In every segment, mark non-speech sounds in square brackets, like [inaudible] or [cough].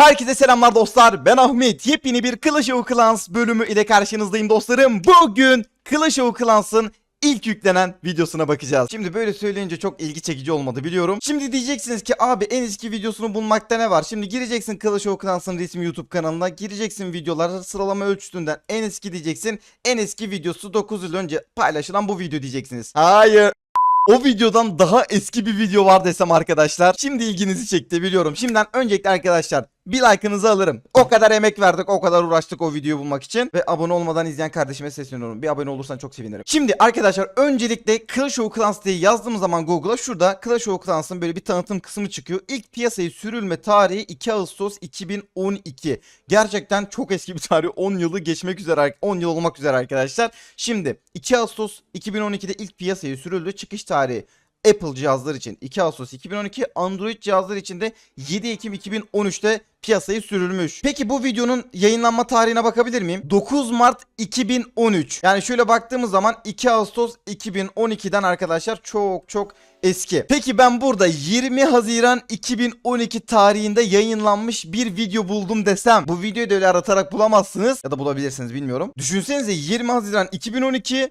Herkese selamlar dostlar. Ben Ahmet. Yepyeni bir Clash of Clans bölümü ile karşınızdayım dostlarım. Bugün Clash of Clans'ın ilk yüklenen videosuna bakacağız. Şimdi böyle söyleyince çok ilgi çekici olmadı biliyorum. Şimdi diyeceksiniz ki abi en eski videosunu bulmakta ne var? Şimdi gireceksin Clash of Clans'ın resmi YouTube kanalına. Gireceksin videolara sıralama ölçütünden en eski diyeceksin. En eski videosu 9 yıl önce paylaşılan bu video diyeceksiniz. Hayır. O videodan daha eski bir video var desem arkadaşlar. Şimdi ilginizi çekti biliyorum. Şimdiden öncelikle arkadaşlar bir like'ınızı alırım. O kadar emek verdik, o kadar uğraştık o videoyu bulmak için. Ve abone olmadan izleyen kardeşime sesleniyorum. Bir abone olursan çok sevinirim. Şimdi arkadaşlar öncelikle Clash of Clans diye yazdığım zaman Google'a şurada Clash of Clans'ın böyle bir tanıtım kısmı çıkıyor. İlk piyasayı sürülme tarihi 2 Ağustos 2012. Gerçekten çok eski bir tarih. 10 yılı geçmek üzere, 10 yıl olmak üzere arkadaşlar. Şimdi 2 Ağustos 2012'de ilk piyasaya sürüldü. Çıkış tarihi Apple cihazlar için 2 Ağustos 2012, Android cihazlar için de 7 Ekim 2013'te piyasaya sürülmüş. Peki bu videonun yayınlanma tarihine bakabilir miyim? 9 Mart 2013. Yani şöyle baktığımız zaman 2 Ağustos 2012'den arkadaşlar çok çok eski. Peki ben burada 20 Haziran 2012 tarihinde yayınlanmış bir video buldum desem bu videoyu da öyle aratarak bulamazsınız ya da bulabilirsiniz bilmiyorum. Düşünsenize 20 Haziran 2012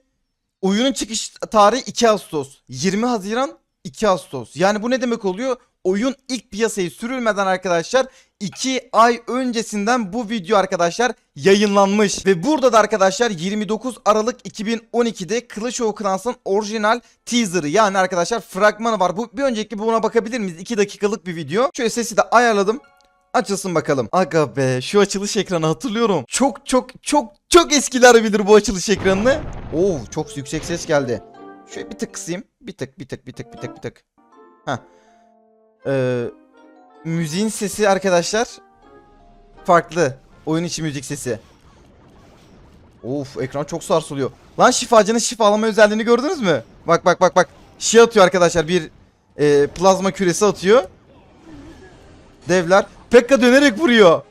Oyunun çıkış tarihi 2 Ağustos. 20 Haziran 2 Ağustos. Yani bu ne demek oluyor? Oyun ilk piyasaya sürülmeden arkadaşlar 2 ay öncesinden bu video arkadaşlar yayınlanmış. Ve burada da arkadaşlar 29 Aralık 2012'de Clash of Clans'ın orijinal teaser'ı yani arkadaşlar fragmanı var. Bu bir önceki buna bakabilir miyiz? 2 dakikalık bir video. Şöyle sesi de ayarladım. Açılsın bakalım. Aga be şu açılış ekranı hatırlıyorum. Çok çok çok çok eskiler bilir bu açılış ekranını. Oo çok yüksek ses geldi. Şöyle bir tık kısayım. Bir tık bir tık bir tık bir tık bir tık. Heh. Ee, müziğin sesi arkadaşlar farklı. Oyun içi müzik sesi. Of ekran çok sarsılıyor. Lan şifacının şifalama özelliğini gördünüz mü? Bak bak bak bak. Şey atıyor arkadaşlar bir e, plazma küresi atıyor. Devler. Pekka dönerek vuruyor.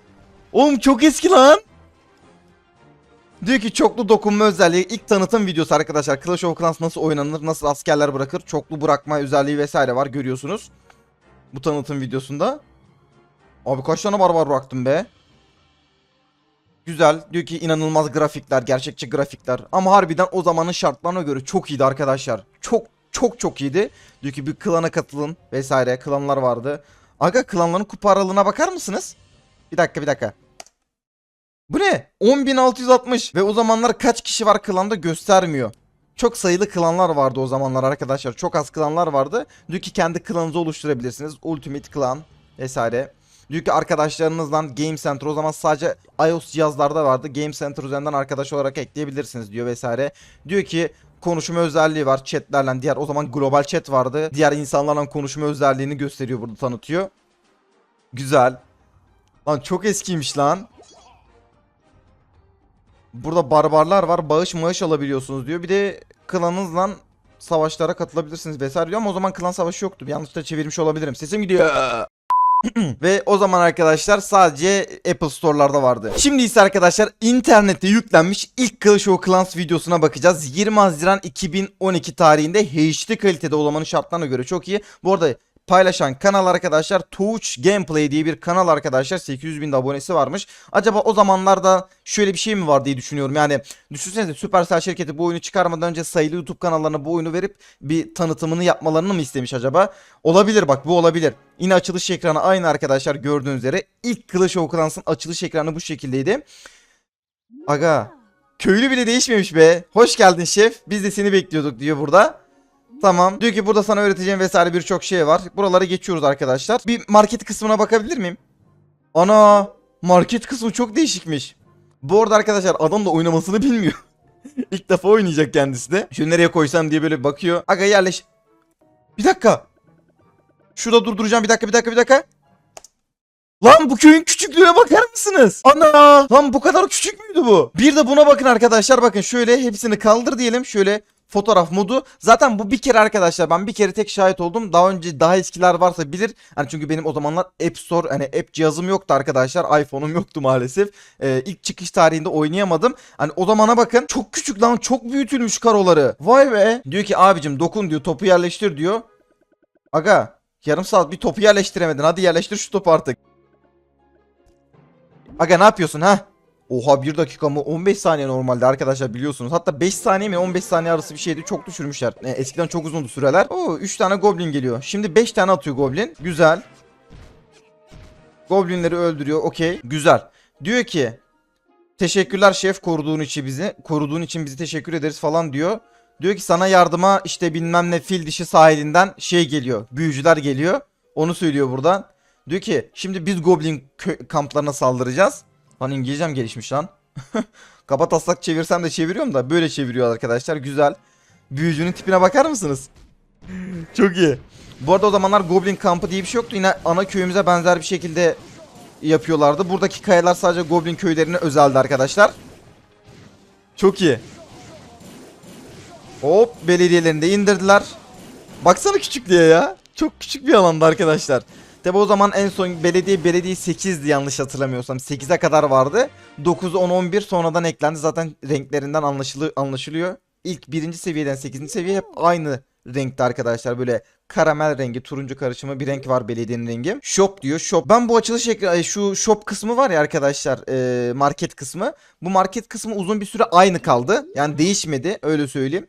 Oğlum çok eski lan. Diyor ki çoklu dokunma özelliği ilk tanıtım videosu arkadaşlar. Clash of Clans nasıl oynanır, nasıl askerler bırakır, çoklu bırakma özelliği vesaire var görüyorsunuz. Bu tanıtım videosunda. Abi kaç tane barbar bıraktım be. Güzel. Diyor ki inanılmaz grafikler, gerçekçi grafikler. Ama harbiden o zamanın şartlarına göre çok iyiydi arkadaşlar. Çok çok çok iyiydi. Diyor ki bir klana katılın vesaire. Klanlar vardı. Aga klanların kupa aralığına bakar mısınız? Bir dakika bir dakika. Bu ne? 10.660 ve o zamanlar kaç kişi var klanda göstermiyor. Çok sayılı klanlar vardı o zamanlar arkadaşlar. Çok az klanlar vardı. Diyor ki kendi klanınızı oluşturabilirsiniz. Ultimate klan vesaire. Diyor ki arkadaşlarınızla Game Center o zaman sadece iOS cihazlarda vardı. Game Center üzerinden arkadaş olarak ekleyebilirsiniz diyor vesaire. Diyor ki konuşma özelliği var chatlerle diğer o zaman global chat vardı. Diğer insanlarla konuşma özelliğini gösteriyor burada tanıtıyor. Güzel. Lan çok eskiymiş lan. Burada barbarlar var. Bağış maaş alabiliyorsunuz diyor. Bir de klanınızla savaşlara katılabilirsiniz vesaire diyor ama o zaman klan savaşı yoktu. Yanlışlıkla çevirmiş olabilirim. Sesim gidiyor. [clears throat] Ve o zaman arkadaşlar sadece Apple Store'larda vardı. Şimdi ise arkadaşlar internette yüklenmiş ilk Clash of Clans videosuna bakacağız. 20 Haziran 2012 tarihinde HD kalitede olmanın şartlarına göre çok iyi. Bu arada paylaşan kanal arkadaşlar Touch Gameplay diye bir kanal arkadaşlar 800 bin abonesi varmış. Acaba o zamanlarda şöyle bir şey mi var diye düşünüyorum. Yani düşünsenize Supercell şirketi bu oyunu çıkarmadan önce sayılı YouTube kanallarına bu oyunu verip bir tanıtımını yapmalarını mı istemiş acaba? Olabilir bak bu olabilir. Yine açılış ekranı aynı arkadaşlar gördüğünüz üzere. İlk of Clans'ın açılış ekranı bu şekildeydi. Aga köylü bile değişmemiş be. Hoş geldin şef. Biz de seni bekliyorduk diyor burada. Tamam. Diyor ki burada sana öğreteceğim vesaire birçok şey var. Buraları geçiyoruz arkadaşlar. Bir market kısmına bakabilir miyim? Ana market kısmı çok değişikmiş. Bu arada arkadaşlar adam da oynamasını [laughs] bilmiyor. İlk defa oynayacak kendisi de. Şunu nereye koysam diye böyle bakıyor. Aga yerleş. Bir dakika. Şurada durduracağım bir dakika bir dakika bir dakika. Lan bu köyün küçüklüğüne bakar mısınız? Ana! Lan bu kadar küçük müydü bu? Bir de buna bakın arkadaşlar bakın şöyle hepsini kaldır diyelim. Şöyle fotoğraf modu. Zaten bu bir kere arkadaşlar ben bir kere tek şahit oldum. Daha önce daha eskiler varsa bilir. Hani çünkü benim o zamanlar App Store hani app cihazım yoktu arkadaşlar. iPhone'um yoktu maalesef. Ee, ilk çıkış tarihinde oynayamadım. Hani o zamana bakın. Çok küçük lan çok büyütülmüş karoları. Vay be. Diyor ki abicim dokun diyor topu yerleştir diyor. Aga yarım saat bir topu yerleştiremedin. Hadi yerleştir şu topu artık. Aga ne yapıyorsun ha? Oha 1 dakika mı? 15 saniye normalde arkadaşlar biliyorsunuz. Hatta 5 saniye mi 15 saniye arası bir şeydi. Çok düşürmüşler. E, eskiden çok uzundu süreler. Oo 3 tane goblin geliyor. Şimdi 5 tane atıyor goblin. Güzel. Goblinleri öldürüyor. Okey. Güzel. Diyor ki Teşekkürler şef koruduğun için bizi. Koruduğun için bizi teşekkür ederiz falan diyor. Diyor ki sana yardıma işte bilmem ne fil dişi sahilinden şey geliyor. Büyücüler geliyor. Onu söylüyor buradan. Diyor ki şimdi biz goblin kamplarına saldıracağız. Lan İngilizcem gelişmiş lan. [laughs] Kaba taslak çevirsem de çeviriyorum da böyle çeviriyor arkadaşlar. Güzel. Büyücünün tipine bakar mısınız? [laughs] Çok iyi. Bu arada o zamanlar Goblin kampı diye bir şey yoktu. Yine ana köyümüze benzer bir şekilde yapıyorlardı. Buradaki kayalar sadece Goblin köylerine özeldi arkadaşlar. Çok iyi. Hop belediyelerinde indirdiler. Baksana küçüklüğe ya. Çok küçük bir alanda arkadaşlar. Tabi o zaman en son belediye belediye 8'di yanlış hatırlamıyorsam. 8'e kadar vardı. 9, 10, 11 sonradan eklendi. Zaten renklerinden anlaşılı, anlaşılıyor. İlk birinci seviyeden 8. seviye hep aynı renkte arkadaşlar. Böyle karamel rengi, turuncu karışımı bir renk var belediyenin rengi. Shop diyor shop. Ben bu açılış ekranı şu shop kısmı var ya arkadaşlar e, market kısmı. Bu market kısmı uzun bir süre aynı kaldı. Yani değişmedi öyle söyleyeyim.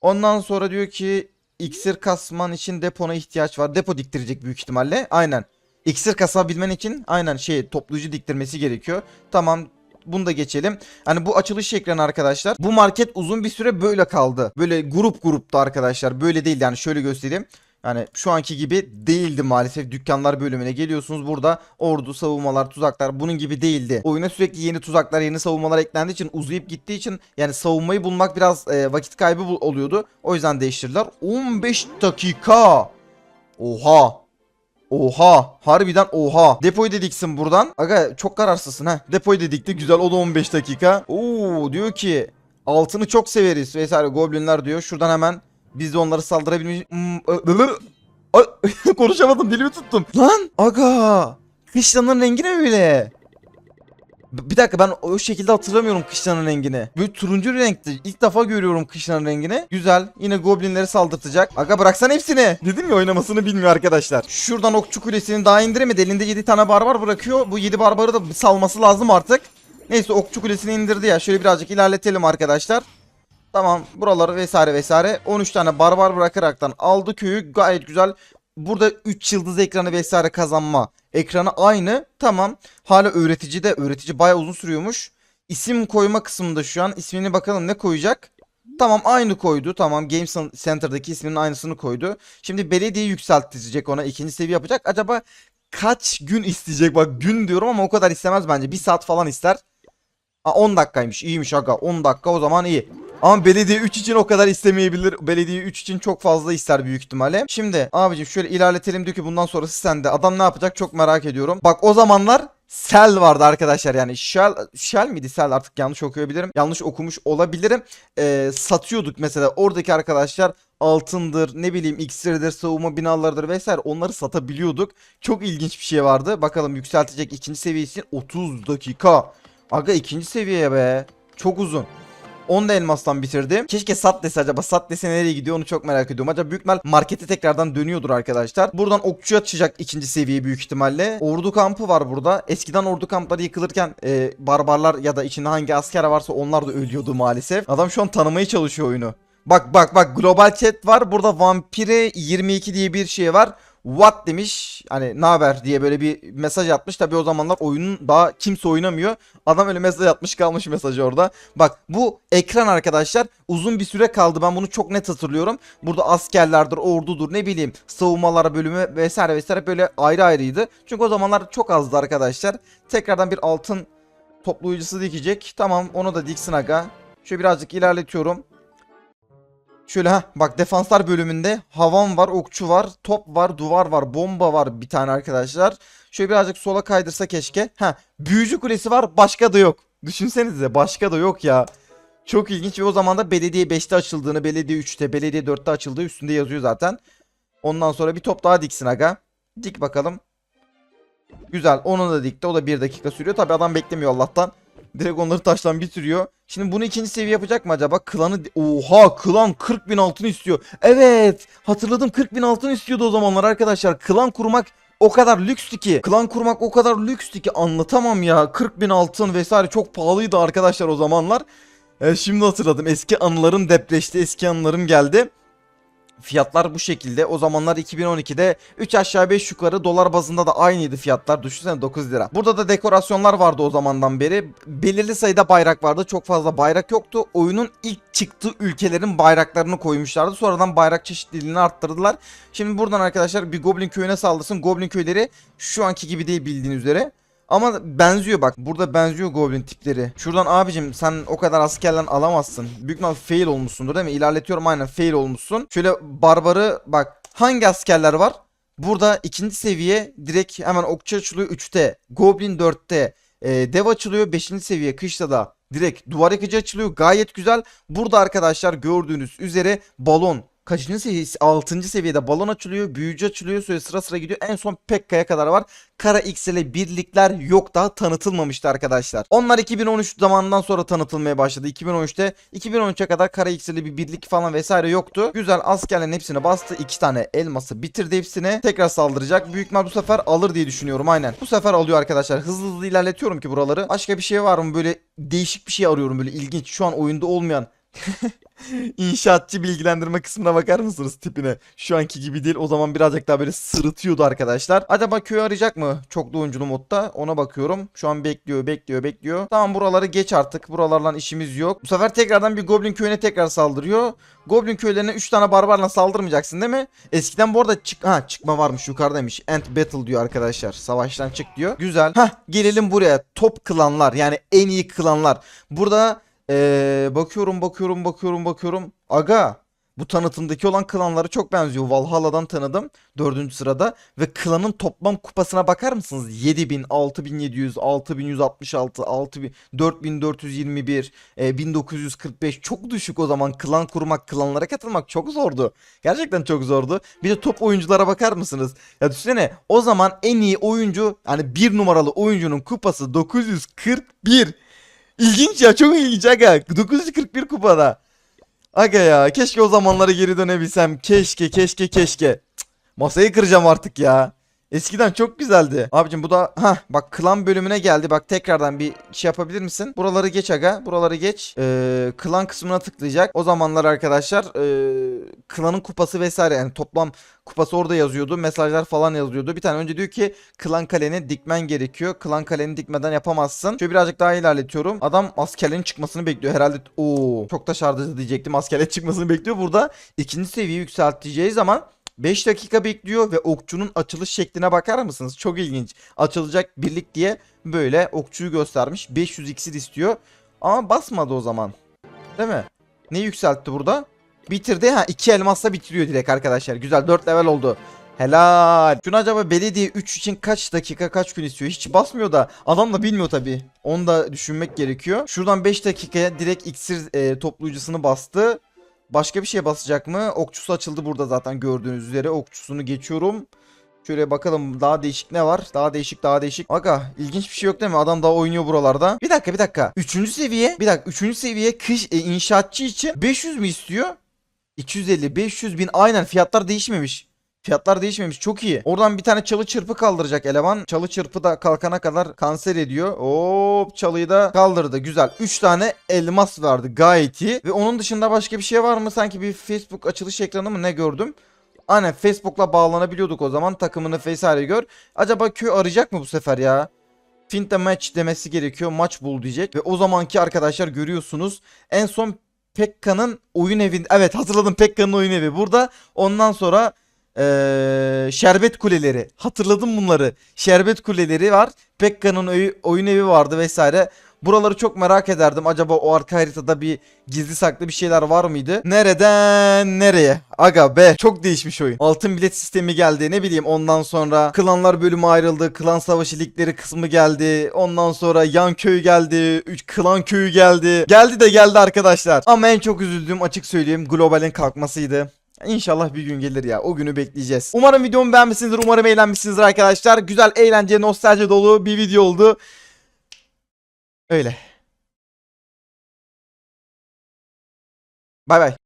Ondan sonra diyor ki iksir kasman için depona ihtiyaç var. Depo diktirecek büyük ihtimalle. Aynen. İksir kasabilmen için aynen şey toplayıcı diktirmesi gerekiyor. Tamam bunu da geçelim. Hani bu açılış ekranı arkadaşlar. Bu market uzun bir süre böyle kaldı. Böyle grup grupta arkadaşlar. Böyle değil yani şöyle göstereyim. Yani şu anki gibi değildi maalesef. Dükkanlar bölümüne geliyorsunuz. Burada ordu, savunmalar, tuzaklar bunun gibi değildi. Oyuna sürekli yeni tuzaklar, yeni savunmalar eklendiği için uzayıp gittiği için yani savunmayı bulmak biraz e, vakit kaybı oluyordu. O yüzden değiştirdiler. 15 dakika. Oha. Oha. Harbiden oha. Depoyu da diksin buradan. Aga çok kararsızsın ha. Depoyu da dikti. Güzel o da 15 dakika. Oo diyor ki altını çok severiz vesaire goblinler diyor. Şuradan hemen biz de onları saldırabilmiş... Hmm, [laughs] Konuşamadım dilimi tuttum. Lan aga. Kışlanın rengi ne öyle? B- Bir dakika ben o şekilde hatırlamıyorum kışlanın rengini. Böyle turuncu renkti. İlk defa görüyorum kışlanın rengini. Güzel. Yine goblinleri saldırtacak. Aga bıraksan hepsini. Dedim ya oynamasını bilmiyor arkadaşlar. Şuradan okçu kulesini daha indiremedi. Elinde 7 tane barbar bırakıyor. Bu 7 barbarı da salması lazım artık. Neyse okçu kulesini indirdi ya. Şöyle birazcık ilerletelim arkadaşlar. Tamam buraları vesaire vesaire 13 tane barbar bırakaraktan aldı köyü gayet güzel. Burada 3 yıldız ekranı vesaire kazanma ekranı aynı. Tamam hala öğretici de öğretici baya uzun sürüyormuş. İsim koyma kısmında şu an ismini bakalım ne koyacak. Tamam aynı koydu. Tamam Game Center'daki isminin aynısını koydu. Şimdi belediye yükseltecek ona ikinci seviye yapacak. Acaba kaç gün isteyecek? Bak gün diyorum ama o kadar istemez bence. Bir saat falan ister. Aa, 10 dakikaymış. İyiymiş aga. 10 dakika o zaman iyi. Ama belediye 3 için o kadar istemeyebilir. Belediye 3 için çok fazla ister büyük ihtimalle. Şimdi abicim şöyle ilerletelim diyor ki bundan sonrası sende. Adam ne yapacak çok merak ediyorum. Bak o zamanlar Sel vardı arkadaşlar yani Shell, Shell miydi Sel artık yanlış okuyabilirim. Yanlış okumuş olabilirim. Ee, satıyorduk mesela oradaki arkadaşlar altındır ne bileyim iksirdir savunma binalarıdır vesaire onları satabiliyorduk. Çok ilginç bir şey vardı. Bakalım yükseltecek ikinci seviyesi 30 dakika. Aga ikinci seviyeye be. Çok uzun. 10 da elmastan bitirdim. Keşke sat dese acaba. Sat dese nereye gidiyor onu çok merak ediyorum. Acaba büyük ihtimal markete tekrardan dönüyordur arkadaşlar. Buradan okçu atacak ikinci seviye büyük ihtimalle. Ordu kampı var burada. Eskiden ordu kampları yıkılırken e, barbarlar ya da içinde hangi asker varsa onlar da ölüyordu maalesef. Adam şu an tanımaya çalışıyor oyunu. Bak bak bak global chat var. Burada vampire 22 diye bir şey var. What demiş hani ne haber diye böyle bir mesaj atmış. Tabi o zamanlar oyunun daha kimse oynamıyor. Adam öyle mesaj atmış kalmış mesajı orada. Bak bu ekran arkadaşlar uzun bir süre kaldı. Ben bunu çok net hatırlıyorum. Burada askerlerdir, ordudur ne bileyim savunmalar bölümü vesaire vesaire böyle ayrı ayrıydı. Çünkü o zamanlar çok azdı arkadaşlar. Tekrardan bir altın toplayıcısı dikecek. Tamam onu da diksin aga. Şöyle birazcık ilerletiyorum. Şöyle ha bak defanslar bölümünde havan var, okçu var, top var, duvar var, bomba var bir tane arkadaşlar. Şöyle birazcık sola kaydırsa keşke. Ha büyücü kulesi var başka da yok. Düşünsenize başka da yok ya. Çok ilginç ve o zaman da belediye 5'te açıldığını, belediye 3'te, belediye 4'te açıldığı üstünde yazıyor zaten. Ondan sonra bir top daha diksin aga. Dik bakalım. Güzel onu da dikti. O da 1 dakika sürüyor. Tabi adam beklemiyor Allah'tan. Direkt onları taştan bitiriyor. Şimdi bunu ikinci seviye yapacak mı acaba? Klanı... Oha klan 40 bin altın istiyor. Evet hatırladım 40 bin altın istiyordu o zamanlar arkadaşlar. Klan kurmak o kadar lükstü ki. Klan kurmak o kadar lükstü ki anlatamam ya. 40 bin altın vesaire çok pahalıydı arkadaşlar o zamanlar. E, şimdi hatırladım. Eski anılarım depreşti. Eski anılarım geldi. Fiyatlar bu şekilde. O zamanlar 2012'de 3 aşağı 5 yukarı dolar bazında da aynıydı fiyatlar. Düşünsene 9 lira. Burada da dekorasyonlar vardı o zamandan beri. Belirli sayıda bayrak vardı. Çok fazla bayrak yoktu. Oyunun ilk çıktığı ülkelerin bayraklarını koymuşlardı. Sonradan bayrak çeşitliliğini arttırdılar. Şimdi buradan arkadaşlar bir Goblin köyüne saldırsın. Goblin köyleri şu anki gibi değil bildiğiniz üzere. Ama benziyor bak. Burada benziyor Goblin tipleri. Şuradan abicim sen o kadar askerden alamazsın. Büyük ihtimal fail olmuşsundur değil mi? İlerletiyorum aynen fail olmuşsun. Şöyle barbarı bak. Hangi askerler var? Burada ikinci seviye direkt hemen okçu açılıyor 3'te. Goblin 4'te. E, dev açılıyor 5. seviye kışta da. Direkt duvar yakıcı açılıyor. Gayet güzel. Burada arkadaşlar gördüğünüz üzere balon. Kaçıncı seviyesi? 6. seviyede balon açılıyor. Büyücü açılıyor. Sonra sıra sıra gidiyor. En son Pekka'ya kadar var. Kara X'le birlikler yok daha tanıtılmamıştı arkadaşlar. Onlar 2013 zamanından sonra tanıtılmaya başladı. 2013'te 2013'e kadar Kara X'le bir birlik falan vesaire yoktu. Güzel askerlerin hepsini bastı. 2 tane elması bitirdi hepsini. Tekrar saldıracak. Büyük bu sefer alır diye düşünüyorum aynen. Bu sefer alıyor arkadaşlar. Hızlı hızlı ilerletiyorum ki buraları. Başka bir şey var mı? Böyle değişik bir şey arıyorum böyle ilginç. Şu an oyunda olmayan. [laughs] İnşaatçı bilgilendirme kısmına bakar mısınız tipine? Şu anki gibi değil. O zaman birazcık daha böyle sırıtıyordu arkadaşlar. Acaba köy arayacak mı? Çoklu oyunculu modda. Ona bakıyorum. Şu an bekliyor, bekliyor, bekliyor. Tamam buraları geç artık. Buralarla işimiz yok. Bu sefer tekrardan bir Goblin köyüne tekrar saldırıyor. Goblin köylerine 3 tane barbarla saldırmayacaksın değil mi? Eskiden bu arada çık ha çıkma varmış yukarıdaymış. End battle diyor arkadaşlar. Savaştan çık diyor. Güzel. Hah gelelim buraya. Top klanlar yani en iyi klanlar. Burada ee, bakıyorum bakıyorum bakıyorum bakıyorum. Aga bu tanıtımdaki olan klanlara çok benziyor. Valhalla'dan tanıdım. Dördüncü sırada. Ve klanın toplam kupasına bakar mısınız? 7000, 6700, 6166, 6000, 4421, e, 1945. Çok düşük o zaman. Klan kurmak, klanlara katılmak çok zordu. Gerçekten çok zordu. Bir de top oyunculara bakar mısınız? Ya düşünsene o zaman en iyi oyuncu yani bir numaralı oyuncunun kupası 941. İlginç ya çok ilginç aga. 941 kupada. Aga ya keşke o zamanlara geri dönebilsem. Keşke keşke keşke. Cık, masayı kıracağım artık ya. Eskiden çok güzeldi. Abicim bu da ha bak klan bölümüne geldi. Bak tekrardan bir şey yapabilir misin? Buraları geç aga. Buraları geç. Ee, klan kısmına tıklayacak. O zamanlar arkadaşlar ee, klanın kupası vesaire yani toplam kupası orada yazıyordu. Mesajlar falan yazıyordu. Bir tane önce diyor ki klan kaleni dikmen gerekiyor. Klan kaleni dikmeden yapamazsın. Şöyle birazcık daha ilerletiyorum. Adam askerlerin çıkmasını bekliyor. Herhalde o çok da şarjı diyecektim. Askerlerin çıkmasını bekliyor. Burada ikinci seviye yükselteceği zaman 5 dakika bekliyor ve okçunun açılış şekline bakar mısınız? Çok ilginç. Açılacak birlik diye böyle okçuyu göstermiş. 500 iksir istiyor. Ama basmadı o zaman. Değil mi? Ne yükseltti burada? Bitirdi. Ha 2 elmasla bitiriyor direkt arkadaşlar. Güzel 4 level oldu. Helal. Şunu acaba belediye 3 için kaç dakika kaç gün istiyor? Hiç basmıyor da adam da bilmiyor tabi. Onu da düşünmek gerekiyor. Şuradan 5 dakikaya direkt iksir e, toplayıcısını bastı. Başka bir şeye basacak mı? Okçusu açıldı burada zaten gördüğünüz üzere. Okçusunu geçiyorum. Şöyle bakalım daha değişik ne var? Daha değişik daha değişik. Aga ilginç bir şey yok değil mi? Adam daha oynuyor buralarda. Bir dakika bir dakika. Üçüncü seviye. Bir dakika. Üçüncü seviye kış e, inşaatçı için 500 mü istiyor? 250 500 bin aynen fiyatlar değişmemiş. Fiyatlar değişmemiş çok iyi. Oradan bir tane çalı çırpı kaldıracak eleman. Çalı çırpı da kalkana kadar kanser ediyor. Hop çalıyı da kaldırdı. Güzel. 3 tane elmas vardı gayet iyi. Ve onun dışında başka bir şey var mı? Sanki bir Facebook açılış ekranı mı ne gördüm? Aynen Facebook'la bağlanabiliyorduk o zaman. Takımını vesaire gör. Acaba köy arayacak mı bu sefer ya? Find the match demesi gerekiyor. Maç bul diyecek. Ve o zamanki arkadaşlar görüyorsunuz. En son Pekka'nın oyun evinde. Evet hatırladım Pekka'nın oyun evi. Burada ondan sonra ee, şerbet kuleleri. Hatırladım bunları. Şerbet kuleleri var. Pekka'nın oy- oyun evi vardı vesaire. Buraları çok merak ederdim. Acaba o arka haritada bir gizli saklı bir şeyler var mıydı? Nereden nereye? Aga be çok değişmiş oyun. Altın bilet sistemi geldi. Ne bileyim ondan sonra klanlar bölümü ayrıldı. Klan savaşı ligleri kısmı geldi. Ondan sonra yan köy geldi. Üç klan köyü geldi. Geldi de geldi arkadaşlar. Ama en çok üzüldüğüm açık söyleyeyim globalin kalkmasıydı. İnşallah bir gün gelir ya. O günü bekleyeceğiz. Umarım videomu beğenmişsinizdir. Umarım eğlenmişsinizdir arkadaşlar. Güzel, eğlence, nostalji dolu bir video oldu. Öyle. Bay bay.